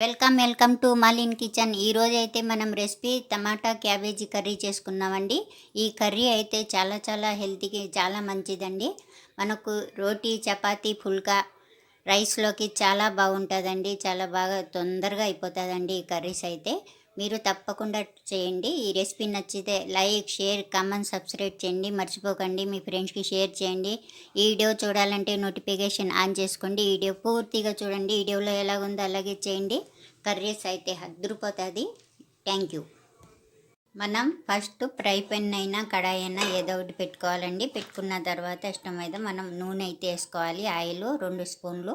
Welcome welcome to Malin kitchen. ఈరోజు అయితే మనం రెసిపీ టమాటా క్యాబేజీ కర్రీ చేసుకున్నామండి ఈ కర్రీ అయితే చాలా చాలా హెల్తీకి చాలా మంచిదండి. మనకు రోటీ చపాతీ ఫుల్కా రైస్లోకి చాలా బాగుంటుందండి. చాలా బాగా తొందరగా అయిపోతుందండి ఈ కర్రీస్ అయితే. మీరు తప్పకుండా చేయండి. ఈ రెసిపీ నచ్చితే లైక్ షేర్ కామెంట్ సబ్స్క్రైబ్ చేయండి. మర్చిపోకండి. మీ ఫ్రెండ్స్కి షేర్ చేయండి. ఈ వీడియో చూడాలంటే నోటిఫికేషన్ ఆన్ చేసుకోండి. ఈ వీడియో పూర్తిగా చూడండి. వీడియోలో ఎలా ఉందో అలాగే చేయండి. కర్రీస్ అయితే హద్దురుపోతుంది థ్యాంక్ యూ. మనం ఫస్ట్ ఫ్రై పెన్ అయినా కడాయి అయినా ఏదో ఒకటి పెట్టుకోవాలండి. పెట్టుకున్న తర్వాత ఇష్టం అయితే మనం నూనె అయితే వేసుకోవాలి. ఆయిల్ రెండు స్పూన్లు.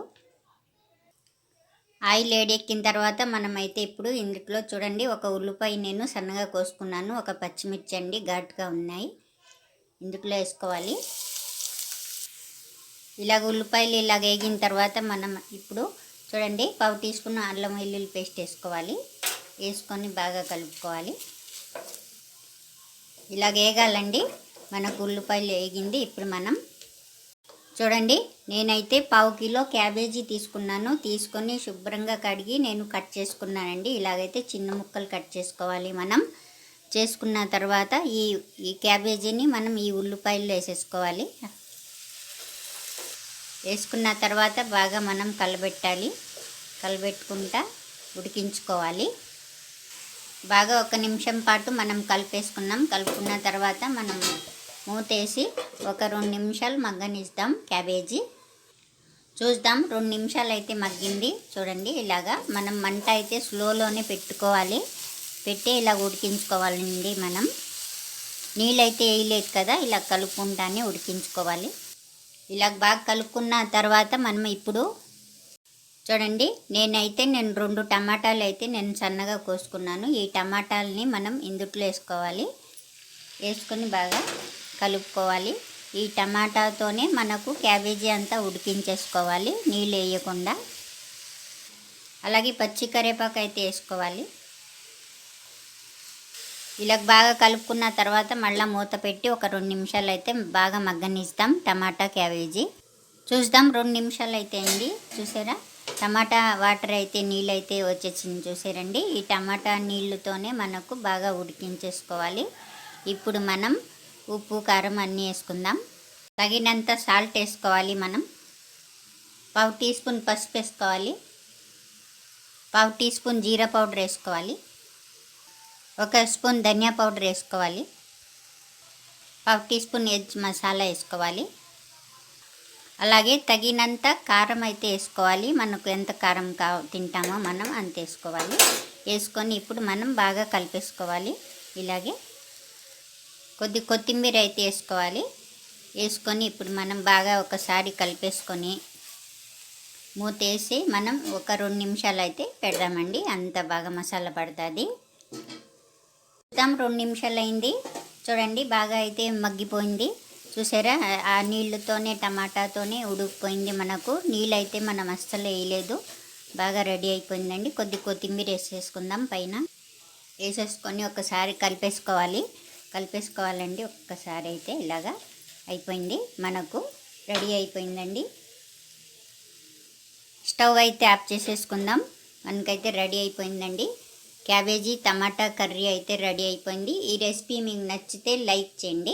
ఆయిల్ వేడెక్కిన తర్వాత మనమైతే ఇప్పుడు ఇందులో చూడండి ఒక ఉల్లిపాయ నేను సన్నగా కోసుకున్నాను. ఒక పచ్చిమిర్చి అండి ఘాటుగా ఉన్నాయి. ఇందులో వేసుకోవాలి. ఇలాగ ఉల్లిపాయలు ఇలాగ వేగిన తర్వాత మనం ఇప్పుడు చూడండి పావు టీ స్పూన్ అల్లం వెల్లుల్లి పేస్ట్ వేసుకోవాలి. వేసుకొని బాగా కలుపుకోవాలి. ఇలాగ వేగాలండి మనకు ఉల్లిపాయలు వేగింది ఇప్పుడు మనం చూడండి నేనైతే పావు కిలో క్యాబేజీ తీసుకున్నాను. తీసుకొని శుభ్రంగా కడిగి నేను కట్ చేసుకున్నానండి. ఇలాగైతే చిన్న ముక్కలు కట్ చేసుకోవాలి మనం. చేసుకున్న తర్వాత ఈ ఈ క్యాబేజీని మనం ఈ ఉల్లిపాయలు వేసేసుకోవాలి. వేసుకున్న తర్వాత బాగా మనం కలబెట్టాలి. కలబెట్టుకుంటా ఉడికించుకోవాలి. బాగా ఒక నిమిషం పాటు మనం కలిపేసుకున్నాం. కలుపుకున్న తర్వాత మనం మూతేసి ఒక రెండు నిమిషాలు మగ్గనిస్తాం క్యాబేజీ. చూద్దాం రెండు నిమిషాలు అయితే మగ్గింది. చూడండి ఇలాగా మనం మంట అయితే స్లోలోనే పెట్టుకోవాలి. పెట్టి ఇలా ఉడికించుకోవాలండి మనం. నీళ్ళైతే వేయలేదు కదా ఇలా కలుపుకుంటానే ఉడికించుకోవాలి. ఇలా బాగా కలుపుకున్న తర్వాత మనం ఇప్పుడు చూడండి నేనైతే నేను రెండు టమాటాలు అయితే నేను సన్నగా కోసుకున్నాను. ఈ టమాటాలని మనం ఇందుట్లో వేసుకోవాలి. వేసుకొని బాగా కలుపుకోవాలి. ఈ టమాటాతోనే మనకు క్యాబేజీ అంతా ఉడికించేసుకోవాలి. నీళ్ళు వేయకుండా. అలాగే పచ్చి కరివేపాకు అయితే వేసుకోవాలి. ఇలా బాగా కలుపుకున్న తర్వాత మళ్ళీ మూత పెట్టి ఒక రెండు నిమిషాలు అయితే బాగా మగ్గనిస్తాం టమాటా క్యాబేజీ. చూద్దాం రెండు నిమిషాలు అయితే అండి చూసారా? టమాటా వాటర్ అయితే నీళ్ళు అయితే వచ్చేసింది చూసారండి. ఈ టమాటా నీళ్ళతోనే మనకు బాగా ఉడికించేసుకోవాలి. ఇప్పుడు మనం ఉప్పు కారం అన్నీ వేసుకుందాం. తగినంత సాల్ట్ వేసుకోవాలి మనం. పావు టీ స్పూన్ పసుపు వేసుకోవాలి. పావు టీ స్పూన్ జీరా పౌడర్ వేసుకోవాలి. ఒక స్పూన్ ధనియా పౌడర్ వేసుకోవాలి. పావు టీ స్పూన్ ఎజ్ మసాలా వేసుకోవాలి. అలాగే తగినంత కారం అయితే వేసుకోవాలి. మనకు ఎంత కారం కా తింటామో మనం అంత వేసుకోవాలి. వేసుకొని ఇప్పుడు మనం బాగా కలిపేసుకోవాలి. ఇలాగే కొద్ది కొత్తిమీర అయితే వేసుకోవాలి. వేసుకొని ఇప్పుడు మనం బాగా ఒకసారి కలిపేసుకొని మూతేసి మనం ఒక రెండు నిమిషాలు అయితే పెడదామండి. అంత బాగా మసాలా పడుతుంది. మొత్తం రెండు నిమిషాలు అయింది. చూడండి బాగా అయితే మగ్గిపోయింది. చూసారా? ఆ నీళ్ళతోనే టమాటాతోనే ఉడికిపోయింది మనకు. నీళ్ళు అయితే మనం అస్సలు వేయలేదు. బాగా రెడీ అయిపోయిందండి. కొద్ది కొత్తిమీర వేసేసుకుందాం పైన. వేసేసుకొని ఒకసారి కలిపేసుకోవాలి. కలిపేసుకోవాలండి. ఒక్కసారి అయితే ఇలాగా అయిపోయింది. మనకు రెడీ అయిపోయిందండి. స్టవ్ అయితే ఆఫ్ చేసేసుకుందాం. మనకైతే రెడీ అయిపోయిందండి. క్యాబేజీ టమాటా కర్రీ అయితే రెడీ అయిపోయింది. ఈ రెసిపీ మీకు నచ్చితే లైక్ చేయండి.